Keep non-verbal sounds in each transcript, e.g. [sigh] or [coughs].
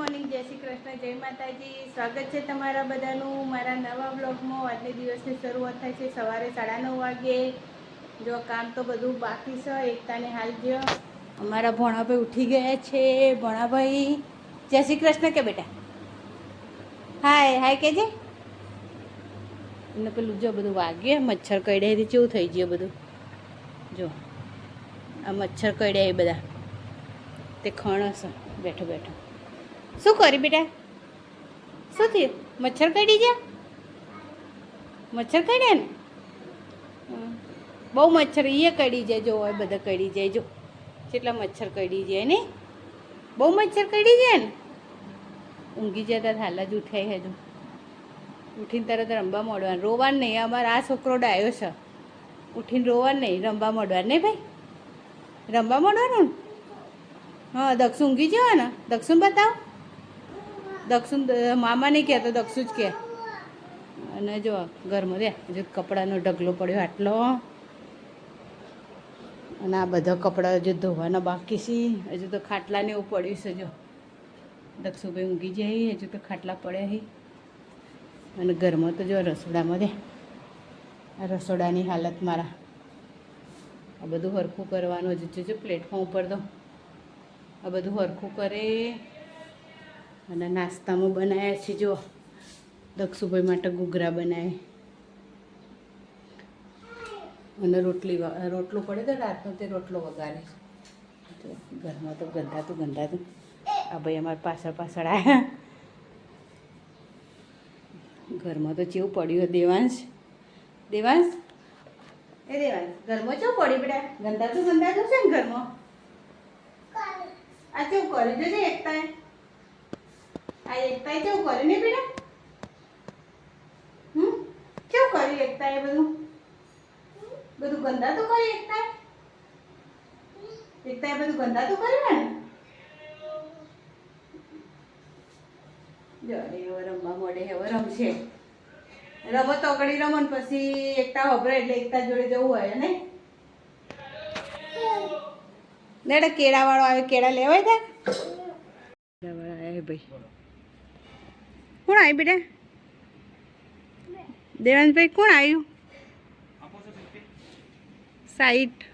Morning, જય શ્રી કૃષ્ણ, જય માતાજી. સ્વાગત છે તમારા બધાનું મારા નવા બ્લોગમાં આજની દિવસની શરૂઆત થાય છે સવારે સાડા નવ વાગે. જો કામ તો બધું બાકી છે, એકતાને હાલ જો. અમારા ભણાભાઈ ઉઠી ગયા છે. ભણાભાઈ, જય શ્રી કૃષ્ણ કે બેટા? હાય હાય કેજે. એમને પેલું જો બધું વાગે મચ્છર કડ્યાથી કેવું થઈ ગયું બધું? જો, આ મચ્છર કડ્યા એ બધા. તે ખણસ બેઠો બેઠો. શું કરી બેટા? શું થયું? મચ્છર કડી જા મચ્છર કડ્યા ને. બહુ મચ્છર એ કડી જાય, જો હોય બધા કડી જાય, જો. કેટલા મચ્છર કડી જાય ને. બહુ મચ્છર કડી જાય ને? ઊંઘી જતા હાલ જ ઉઠાય હજુ. ઉઠીને તરત રમવા મળવાનું. રોવાનું નહીં, અમારો આ છોકરો ડાયો છે. ઉઠીને રોવાનું નહીં, રમવા મોડવાનું નહીં ભાઈ. રમવા મોડવાનું ને હા દક્ષું ઊંઘી જવા ને? દક્ષુન બતાવ. દક્ષુન મામા નહીં કહેતો, દક્ષુ જ કહે. અને જો, ઘરમાં રે હજુ કપડાનો ઢગલો પડ્યો આટલો. અને આ બધા કપડાં હજુ ધોવાના બાકી છે. હજુ તો ખાટલાને એવું પડ્યું છે, જો. દક્ષુભાઈ ઊંઘી જાય, હજુ તો ખાટલા પડ્યા છે. અને ઘરમાં તો જો રસોડામાં રે. રસોડાની હાલત મારા. આ બધું હરખું કરવાનું હજુ જો પ્લેટફોર્મ ઉપર દો આ બધું હરખું કરે. અને નાસ્તામાં બનાવ્યા છે જો. દક્ષુભાઈ માટે ઘૂઘરા બનાવે અને રોટલી રોટલો પડે તો રાતનો તે રોટલો વગાડે. છે ઘરમાં તો ગંધાતું ગંધાતું આ ભાઈ અમારા પાછળ પાછળ આવ્યા ઘરમાં તો ચેવું પડ્યું દેવાંશ? દેવાંશ? એ દેવાંશ, ઘરમાં ચેવું પડ્યું બેટા? ગંધાતું ગંધાતું છે ને ઘરમાં? આ ચેવું કરે જોજે એકતાએ. આ એકતાએ કેવું કર્યું ને બેટા? હમ? કેવું કર્યું એકતાએ બધું? બધું ગંધાતું કર્યું એકતા એકતાએ બધું ગંધાતું કર્યું ને? જો રે હવે રમવા મળે, હવે રમશે. રમો તો અગડી રમો ને પછી એકતા વપરાય એટલે એકતા જોડે જવું હોય ને ને કેળા વાળો આવે, કેળા લેવાય તા વાળો ભાઈ. કોણ આવ્યું બેટા? દેવાંશભાઈ, કોણ આવ્યું? સાઈઠ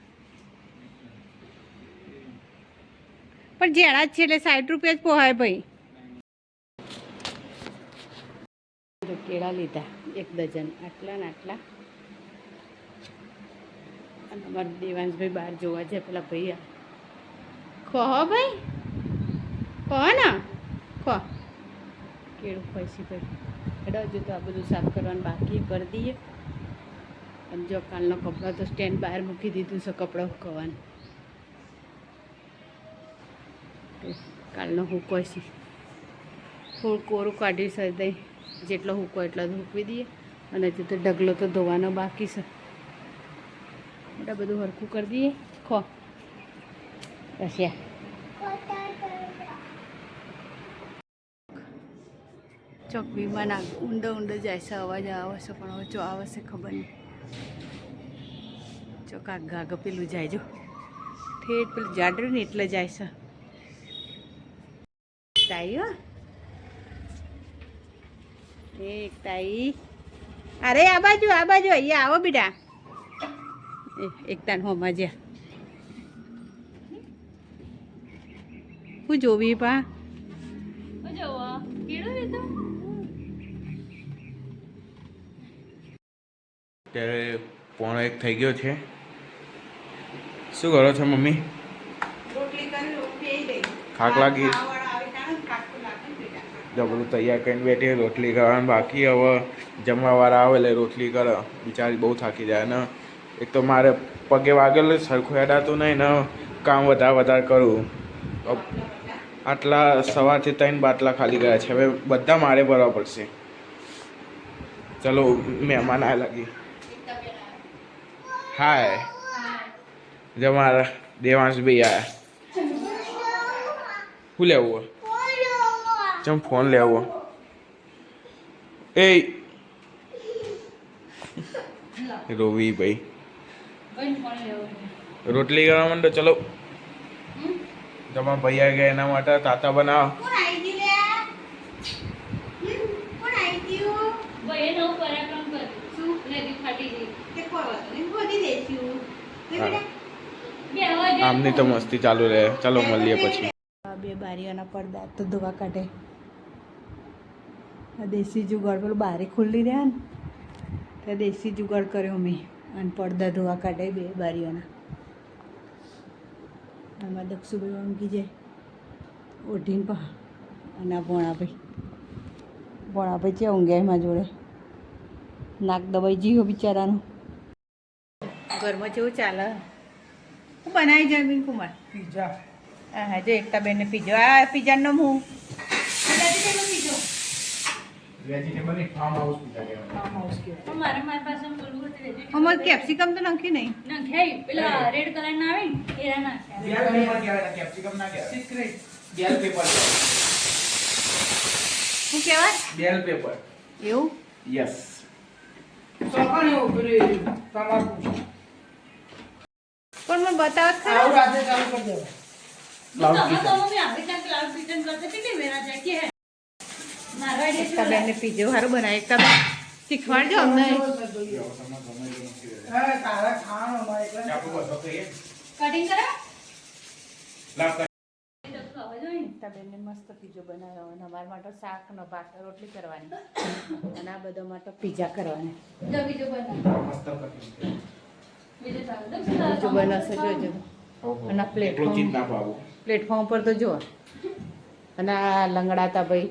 પણ જેડા જ છે એટલે સાઠ રૂપિયા જ પોહાય ભાઈ. કેળા લીધા, એક ડઝન આટલા ને આટલા. અને અમારા દેવાંશભાઈ બહાર જોવા છે પેલા ભાઈ ખો ભાઈ? કહો ને? કેળું ખોઈશી ભાઈ એટલે હજુ તો આ બધું સાફ કરવાનું બાકી કરી દઈએ. અને જો કાલનો કપડો તો સ્ટેન્ડ બહાર મૂકી દીધું છે કપડો હુકવવાનું તો કાલનો હુકો છે. થોડું કોરું કાઢી છે દઈ જેટલો હુકો એટલો હૂકવી દઈએ. અને હજુ તો ઢગલો તો ધોવાનો બાકી છે. એટલે બધું હરખું કરી દઈએ. ખો. રસિયા. ચોક વિમાન ઊંડો ઊંડો જાય છે, અવાજ આવે છે, પણ ઓછો આવશે ખબર નહીં. ચોક આ ગાગ પેલું જાય, જો. ઠેઠ પેલું જાડરું ને એટલે જાય છે. તાઈ, હો. એક તાઈ. અરે, આ બાજુ આ બાજુ, અહીંયા આવો બેટા. એ એકતાન હોમાં જ્યાં હું જોવી, પા? અત્યારે પોણો એક થઈ ગયો છે. શું કરો છો મમ્મી? થાક લાગી? ખાવાવાળા આવે તાણે થાક તો લાગે ને બેટા. જો બધું તૈયાર કરીને બેઠી રોટલી કરવાનું બાકી હવે જમવાવાળા આવે એટલે રોટલી કરે. બિચારી બહુ થાકી જાય. અને એક તો મારે પગે વાગેલું સરખું હેડાતું નહીં ને કામ વધારે વધારે કરું. આટલા સવારથી ત્રણ બાટલા ખાલી ગયા છે. હવે બધા મારે ભરવા પડશે. ચલો મહેમાન આ લાગી. હાય જમારા દેવાંશભાઈ આયા શું લેવું? ચમ ફોન લેવો? એ રોવી ભાઈ રોટલી કરવા માંડો ચલો. તમારા ભાઈ આવી ગયા એના માટે તાતા બનાવો. પરાક્રમ કર શું? આમની તો મસ્તી ચાલુ રહે. ચાલો મળીએ પછી. બે બારીઓના પડદા તો ધોવા કાઢે. દેશી જુગાડ પેલું બારી ખુલ્લી રહ્યા ને તો દેશી જુગાડ કર્યો મેં. અને પડદા ધોવા કાઢે બે બારીઓના. આમાં દક્ષુભાઈ ઊંઘી જાય. ઓઢીને પા. અને આ ભોણાભાઈ. ભોણાભાઈ છે ઊંઘ્યા એમાં જોડે. નાક દબાઈ જીવો બિચારાનું. ઘરમાં જેવું ચાલે. હું બનાવી જમીન કુમાર. પીઝા. હા હા જો એકતા બેનને પીજો આ પીઝાનો હું? વેજીટેબલ ફાર્મ હાઉસ પીઝા કહેવાય. હાઉસ કહેવાય. પણ મારે મારી પાસે બોલવું હતું vegetable. અમારે કેપ્સિકમ તો નાખી નહીં. નાખ્યા પેલા રેડ કલર ના આવે ને એરા નાખ્યા પેપર કેપ્સિકમ ના સિક્રેટ બેલ પેપર શું કહેવાય? બેલ પેપર. એવું? યસ તમાકુ પણ મને બતાવ ખરા આવું રાતે ચાલુ કરી દેવા Cloud કિચન તો મમ્મી આવી રીતના cloud kitchen કરતા કેટલી મેરા જાય કે હે? મારો એકતા શું બેનને પીજો સારું બનાવે એકતા બેન શીખવાડજો અમને. હા તારા ખાણ અમારે એટલે. આપણું તો એ કટિંગ કરા? લાવ. તો બેનને મસ્ત પીજો બનાવ્યો અને અમારા માટે શાક નો ભાત રોટલી કરવાની. [coughs] અને આ બધા માટે પીઝા કરવાની. જો બનાવ. મસ્ત cutting. બીજું તો જોજો અને પ્લેટફોર્મ પ્લેટફોર્મ પર તો જો અને આ લંગડાતા ભાઈ.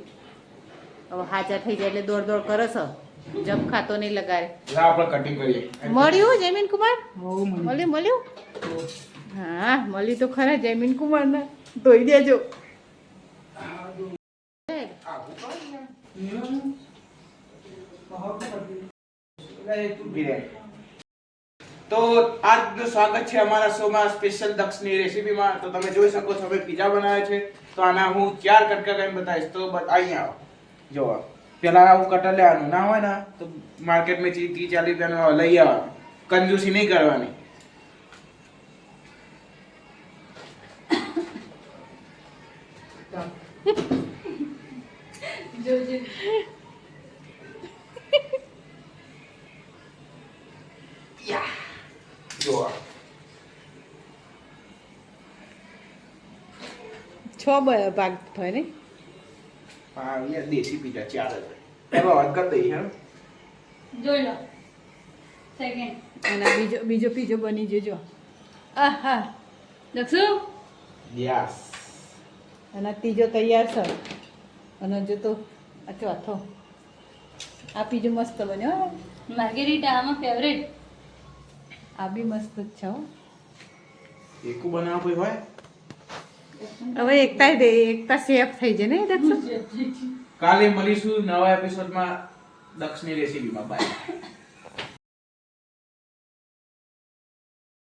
હવે હાચા થઈ જાય એટલે દોડ દોડ કરે છે. જમ ખાતો નહીં લગાડે. આપણે કટિંગ કરીએ. મળ્યું જયમીન કુમાર? મળ્યું. મળ્યું હા મળ્યું તો ખરા જયમીન કુમાર ને ધોઈ દેજો. રહે. તો આજનું સ્વાગત છે અમારા શોમાં સ્પેશિયલ દક્ષની રેસીપીમાં. તો તમે જોઈ શકો છો, અમે પીઝા બનાવ્યા છે. તો આના હું ચાર કટકા કરીને બતાવીશ. તો અહીંયા આવો. જો પેલા હું કટર લેવાનું. ના હોય ને, તો માર્કેટમાં ચીજ ત્રીસ ચાલીસ રૂપિયાનું લઈ આવવાનું. કંજૂસી નહીં કરવાની. જોજો જો છ ભાગ થાય ને? હા અહીંયા દેશી પીઝા ચાર જ એમાં વાત કરી દઈએ હે જોઈ લો. સેકન્ડ અને બીજો બીજો પીજો બની જજો. આહા. દક્ષુ? યસ અને ત્રીજો તૈયાર છે. અને જો તો આ ચોથો આ પીજો મસ્ત બન્યો હો. માર્ગેરીટા આમાં ફેવરેટ આ બી મસ્ત જ છે હો. બનાવ કોઈ હોય? હવે એકતા દે એકતા સેફ થઈ જાય ને દક્ષ. કાલે મળીશું નવા એપિસોડમાં દક્ષની રેસીપીમાં બાય